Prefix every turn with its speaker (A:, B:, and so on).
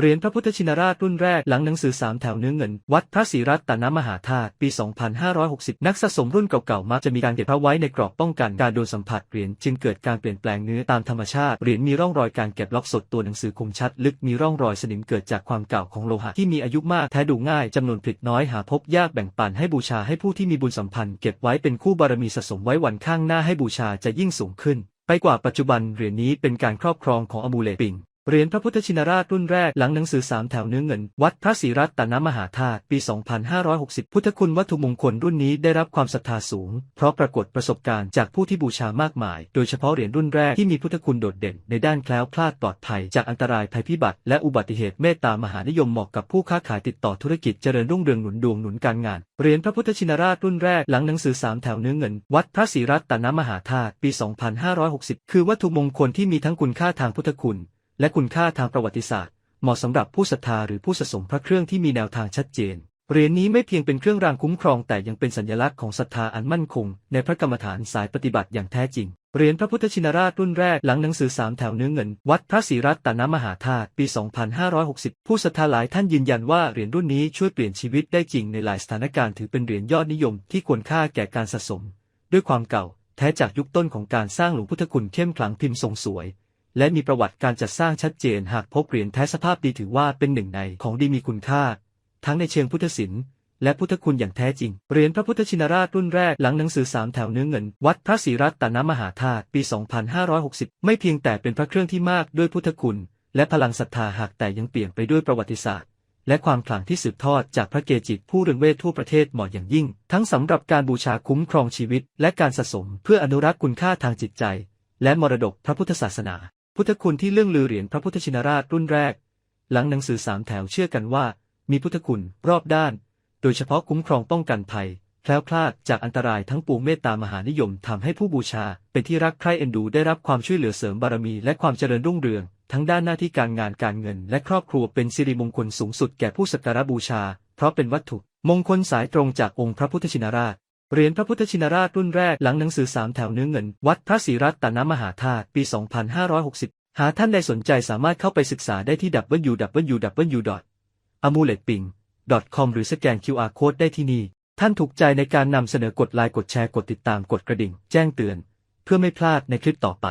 A: เหรียญพระพุทธชินราชรุ่นแรกหลังหนังสือสามแถวเนื้อเงิน วัดพระศรีรัตนมหาธาตุปี 2560 นักสะสมรุ่นเก่าๆมักจะมีการเก็บพระไว้ในกรอบป้องกันการโดนสัมผัสเหรียญจึงเกิดการเปลี่ยนแปลงเนื้อตามธรรมชาติเหรียญมีร่องรอยการเก็บล็อกสดตัวหนังสือคมชัด ลึกมีร่องรอยสนิมเกิดจากความเก่าของโลหะที่มีอายุมากแท้ดูง่ายจำนวนผลิตน้อยหาพบยากแบ่งปันให้บูชาให้ผู้ที่มีบุญสัมพันธ์เก็บไว้เป็นคู่บารมีสะสมไว้วันข้างหน้าให้บูชาจะยิ่งสูงขึ้น ไปกว่าปัจจุบันเหรียญนี้เป็นการครอบครองของอมูเลปิง เหรียญพระพุทธชินราชรุ่นแรกหลังหนังสือสามแถวเนื้อเงิน วัดพระศรีรัตนมหาธาตุปี 2560 พุทธคุณวัตถุมงคลรุ่นนี้ได้รับความศรัทธาสูง เพราะปรากฏประสบการณ์จากผู้ที่บูชามากมาย โดยเฉพาะเหรียญรุ่นแรกที่มีพุทธคุณโดดเด่น ในด้านแคล้วคลาดปลอดภัยจากอันตรายภัยพิบัติ และอุบัติเหตุเมตตามหานิยมเหมาะกับผู้ค้าขายติดต่อธุรกิจเจริญรุ่งเรืองหนุนดวงหนุนการงานเหรียญพระพุทธชินราชรุ่นแรกหลังหนังสือสามแถวเนื้อเงิน วัดพระศรีรัตนมหาธาตุปี 2560 คือวัตถุมงคลที่มีทั้งคุณค่าทางพุทธคุณ และคุณค่าทางประวัติศาสตร์ เหมาะสำหรับผู้ศรัทธาหรือผู้สะสมพระเครื่องที่มีแนวทางชัดเจนเหรียญนี้ไม่เพียงเป็นเครื่องรางคุ้มครองแต่ยังเป็นสัญลักษณ์ของศรัทธาอันมั่นคง ในพระกรรมฐานสายปฏิบัติอย่างแท้จริง เหรียญพระพุทธชินราชรุ่นแรกหลังหนังสือสามแถวเนื้อเงิน วัดพระศรีรัตนมหาธาตุปี 2560 ผู้ศรัทธาหลายท่านยืนยันว่าเหรียญรุ่นนี้ช่วยเปลี่ยนชีวิตได้จริงในหลายสถานการณ์ถือเป็นเหรียญยอดนิยมที่ควรค่าแก่การสะสม ด้วยความเก่า แท้จากยุคต้นของการสร้างหลวงพุทธคุณเข้มขลังพิมพ์ทรงสวย และมีประวัติการจัดสร้างชัดเจนหากพบเหรียญแท้สภาพดีถือว่าเป็นหนึ่งในของดีมีคุณค่า ทั้งในเชิงพุทธศิลป์และพุทธคุณอย่างแท้จริง เหรียญพระพุทธชินราชรุ่นแรกหลังหนังสือสามแถวเนื้อเงิน วัดพระศรีรัตนมหาธาตุปี 2560 ไม่เพียงแต่เป็นพระเครื่องที่มากด้วยพุทธคุณ และพลังศรัทธาหากแต่ยังเปลี่ยนไปด้วยประวัติศาสตร์ และความขลังที่สืบทอดจากพระเกจิผู้เรืองเวททั่วประเทศเหมาะอย่างยิ่ง ทั้งสำหรับการบูชาคุ้มครองชีวิต และการสะสม เพื่ออนุรักษ์คุณค่าทางจิตใจ และมรดกพระพุทธศาสนา พุทธคุณที่เรื่องลือเหรียญพระพุทธชินราชรุ่นแรก หลังหนังสือสามแถวเชื่อกันว่า มีพุทธคุณรอบด้าน โดยเฉพาะคุ้มครองป้องกันภัยแคล้วคลาดจากอันตรายทั้งปวงเมตตามหานิยมทำให้ผู้บูชา เป็นที่รักใคร่เอ็นดูได้รับความช่วยเหลือเสริมบารมีและความเจริญรุ่งเรือง ทั้งด้านหน้าที่การงานการเงิน และครอบครัวเป็นสิริมงคลสูงสุดแก่ผู้สักการะบูชา เพราะเป็นวัตถุ มงคลสายตรงจากองค์พระพุทธชินราช เหรียญพระพุทธชินราชรุ่นแรกหลังหนังสือสามแถวเนื้อเงิน วัดพระศรีรัตนมหาธาตุปี 2560 หากท่านใดสนใจสามารถเข้าไปศึกษาได้ที่ www.amuletping.com หรือสแกน QR Code ได้ที่นี่ ท่านถูกใจในการนำเสนอกดไลค์กดแชร์กดติดตามกดกระดิ่ง แจ้งเตือน เพื่อไม่พลาดในคลิปต่อไป